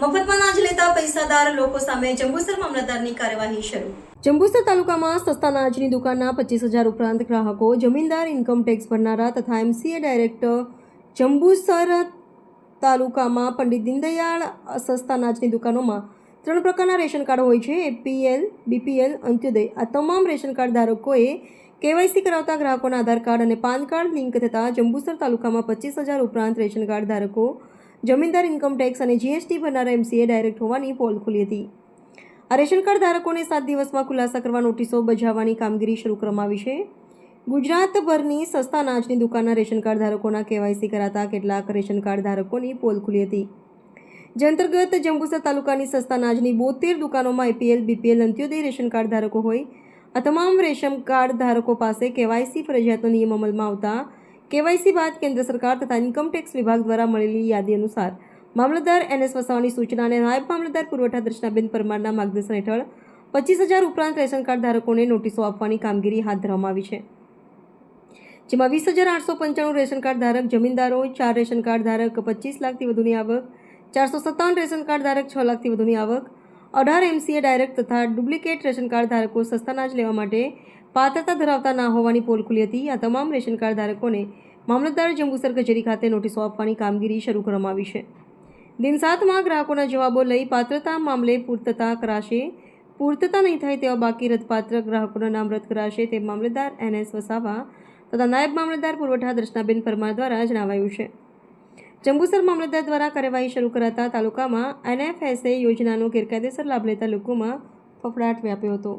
બેરોજગાર લોકો સામે જંબુસર મામલતદારની કાર્યવાહી શરૂ. જંબુસર તાલુકામાં સસ્તા અનાજની દુકાનના પચીસ હજાર ઉપરાંત ગ્રાહકો જમીનદાર ઇન્કમ ટેક્સ ભરનારા તથા એમસીએ ડાયરેક્ટર જંબુસર તાલુકામાં પંડિત દીનદયાળ સસ્તા અનાજની દુકાનોમાં ત્રણ પ્રકારના રેશન કાર્ડ હોય છે. એપીએલ, બીપીએલ, અંત્યોદય આ તમામ રેશન કાર્ડ ધારકોએ કેવાયસી કરાવતા ગ્રાહકોના આધાર કાર્ડ અને પાન કાર્ડ લિંક થતાં જંબુસર તાલુકામાં પચીસ હજાર ઉપરાંત રેશન કાર્ડ ધારકો જમીનદાર ઇન્કમ ટેક્સ અને જીએસટી ભરનારા એમસીએ ડાયરેક્ટ હોવાની પોલ ખુલી હતી. આ રેશન કાર્ડ ધારકોને સાત દિવસમાં ખુલાસા કરવા નોટિસો બજાવવાની કામગીરી શરૂ કરવામાં આવી છે. ગુજરાતભરની સસ્તા અનાજની દુકાનના રેશન કાર્ડ ધારકોના કેવાયસી કરાતા કેટલાક રેશન કાર્ડ ધારકોની પોલ ખુલી હતી. જે અંતર્ગત જંબુસર તાલુકાની સસ્તા અનાજની બોતેર દુકાનોમાં APL BPL Antyodaya ration card ધારકો હોય. આ તમામ રેશન કાર્ડ ધારકો પાસે કેવાયસી ફરજિયાતનો નિયમ અમલમાં આવતા કેવાયસી બાદ કેન્દ્ર સરકાર તથા ઇન્કમ ટેક્સ વિભાગ દ્વારા મળેલી યાદી અનુસાર, મામલતદાર એનએસ વસાવાની સૂચના અને નાયબ મામલતદાર પુરવઠા દર્શનાબેન પરમારના માર્ગદર્શન હેઠળ પચીસ હજાર ઉપરાંત રેશન કાર્ડ ધારકોને નોટિસો આપવાની કામગીરી હાથ ધરવામાં આવી છે. જેમાં વીસ હજાર આઠસો પંચાણું રેશન કાર્ડ ધારક જમીનદારો ચાર રેશન કાર્ડ ધારક પચીસ લાખથી વધુની આવક, ચારસો સત્તાવન રેશન કાર્ડ ધારક છ લાખથી વધુની આવક અઢાર એમસીએ ડાયરેક્ટ તથા ડુપ્લિકેટ રેશન કાર્ડ ધારકો સસ્તા અનાજ લેવા માટે પાત્રતા ધરાવતા ના હોવાની પોલ ખુલી હતી. આ તમામ રેશન કાર્ડ ધારકોને મામલતદાર જંબુસર કચેરી ખાતે નોટિસો આપવાની કામગીરી શરૂ કરવામાં આવી છે. દિન સાતમાં ગ્રાહકોના જવાબો લઈ પાત્રતા મામલે પૂર્તતા કરાશે. પૂર્તતા નહીં થાય તેવા બાકી રદપાત્ર ગ્રાહકોના નામ રદ કરાશે તે મામલતદાર એનએસ વસાવા તથા નાયબ મામલતદાર પુરવઠા દર્શનાબેન પરમાર દ્વારા જણાવાયું છે. જંબુસર મામલતદાર દ્વારા કાર્યવાહી શરૂ કરાતા તાલુકામાં એનએફએસએ યોજનાનો ગેરકાયદેસર લાભ લેતા લોકોમાં ફફડાટ વ્યાપ્યો હતો.